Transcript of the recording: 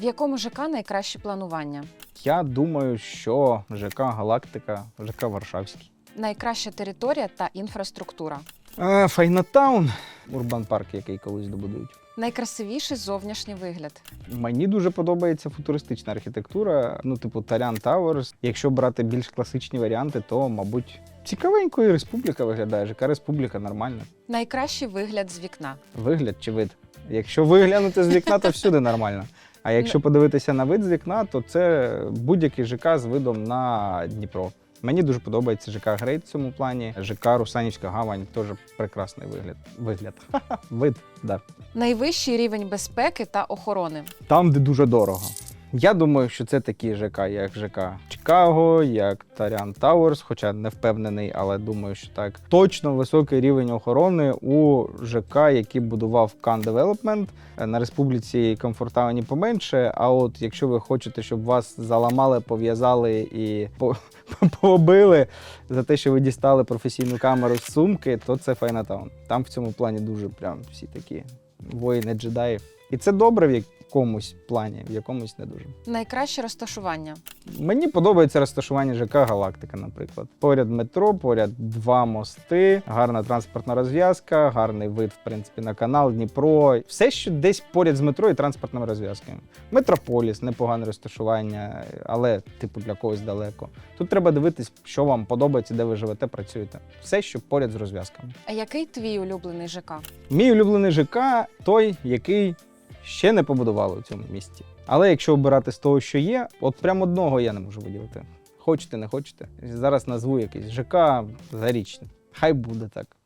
В якому ЖК найкраще планування? Я думаю, що ЖК Галактика, ЖК Варшавський. Найкраща територія та інфраструктура. Е, Файнатаун, урбан парк, який колись добудують. Найкрасивіший зовнішній вигляд. Мені дуже подобається футуристична архітектура, ну, типу Тарян Тауерс. Якщо брати більш класичні варіанти, то, мабуть, цікавенько і республіка виглядає. ЖК Республіка нормальна. Найкращий вигляд з вікна. Вигляд чи вид? Якщо виглянути з вікна, то всюди нормально. А якщо подивитися на вид з вікна, то це будь-який ЖК з видом на Дніпро. Мені дуже подобається ЖК Грейт в цьому плані. ЖК Русанівська гавань теж прекрасний вигляд. Вигляд. Вид, да. Найвищий рівень безпеки та охорони. Там, де дуже дорого. Я думаю, що це такі ЖК, як ЖК Чикаго, як Тарян Тауерс, хоча не впевнений, але думаю, що так. Точно високий рівень охорони у ЖК, який будував Can Development. На республіці комфортауні поменше. А от якщо ви хочете, щоб вас заламали, пов'язали і по- побили за те, що ви дістали професійну камеру з сумки, то це Файнатаун. Там в цьому плані дуже прям всі такі воїни джедаїв. І це добре в якомусь плані, в якомусь не дуже. Найкраще розташування. Мені подобається розташування ЖК Галактика, наприклад. Поряд метро, поряд два мости, гарна транспортна розв'язка, гарний вид, в принципі, на канал, Дніпро. Все, що десь поряд з метро і транспортними розв'язками. Метрополіс, непогане розташування, але, типу, для когось далеко. Тут треба дивитись, що вам подобається, де ви живете, працюєте. Все, що поряд з розв'язками. А який твій улюблений ЖК? Мій улюблений ЖК той, який ще не побудували у цьому місті. Але якщо обирати з того, що є, от прям одного я не можу виділити. Хочете, не хочете. Зараз назву якийсь ЖК зарічний. Хай буде так.